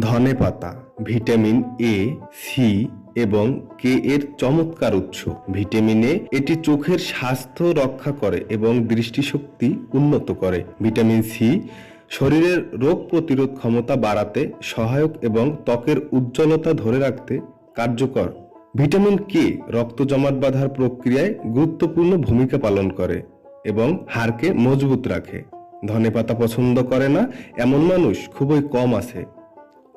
ধনে পাতা, vitamin A C এবং কে এর চমৎকার উৎস। ভিটামিন এ এটি চোখের স্বাস্থ্য রক্ষা করে এবং দৃষ্টিশক্তি উন্নত করে। ভিটামিন সি শরীরের রোগ প্রতিরোধ ক্ষমতা বাড়াতে সহায়ক এবং ত্বকের উজ্জ্বলতা ধরে রাখতে কার্যকর। ভিটামিন কে রক্ত জমাট বাঁধার প্রক্রিয়ায় গুরুত্বপূর্ণ ভূমিকা পালন করে এবং হাড়কে মজবুত রাখে। ধনেপাতা পছন্দ করে না, এমন মানুষ খুবই কম আছে।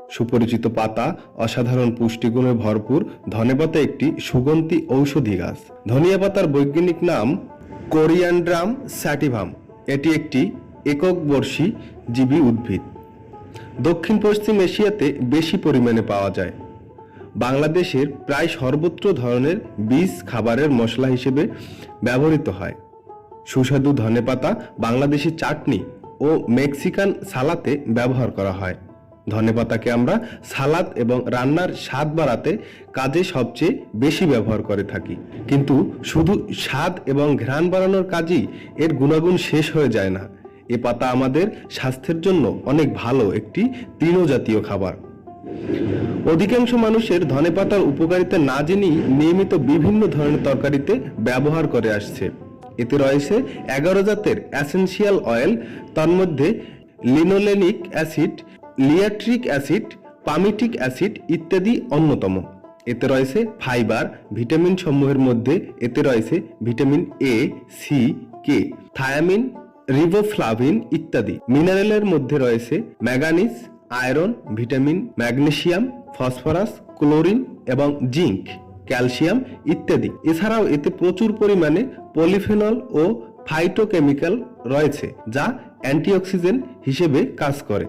সুপরিচিত পাতা, অসাধারণ পুষ্টিগুণে ভরপুর, ধনেপাতা একটি সুগন্ধি ঔষধি গাছ। ধনিয়া পাতার বৈজ্ঞানিক নাম কোরিয়ান্ড্রাম স্যাটিভাম। এটি একটি একক বর্ষী জীবী উদ্ভিদ। দক্ষিণ পশ্চিম এশিয়াতে বেশি পরিমাণে পাওয়া যায়। বাংলাদেশের প্রায় সর্বত্র ধরনের বীজ খাবারের মশলা হিসেবে ব্যবহৃত হয়। সুস্বাদু ধনেপাতা, বাংলাদেশি চাটনি ও মেক্সিকান সালাতে ব্যবহার করা হয়। ধনেপাতাকে আমরা সালাদ এবং রান্নার স্বাদ বাড়াতে কাজে সবচেয়ে বেশি ব্যবহার করে থাকি। কিন্তু শুধু স্বাদ এবং ঘ্রাণ বাড়ানোর কাজেই এর গুণাগুণ শেষ হয়ে যায় না। এ পাতা আমাদের স্বাস্থ্যের জন্য অনেক ভালো একটি তৃণজাতীয় খাবার। অধিকাংশ মানুষের ধনেপাতার উপকারিতা না জেনেই নিয়মিত বিভিন্ন ধরনের তরকারিতে ব্যবহার করে আসছে। এতে রয়েছে এগারো জাতের অ্যাসেন্সিয়াল অয়েল তন্মধ্যে লিনোলেনিক অ্যাসিড লিয়াট্রিক অ্যাসিড, পামিটিক অ্যাসিড ইত্যাদি অন্যতম। এতে রয়েছে ফাইবার, ভিটামিন সমূহের মধ্যে এতে রয়েছে vitamin A C K thiamine, riboflavin ইত্যাদি। মিনারেলের মধ্যে রয়েছে manganese, iron, vitamin magnesium phosphorus, chlorine এবং জিঙ্ক, ক্যালসিয়াম ইত্যাদি। এছাড়াও এতে প্রচুর পরিমাণে পলিফেনল ও ফাইটোকেমিক্যাল রয়েছে, যা অ্যান্টিঅক্সিডেন্ট হিসেবে কাজ করে।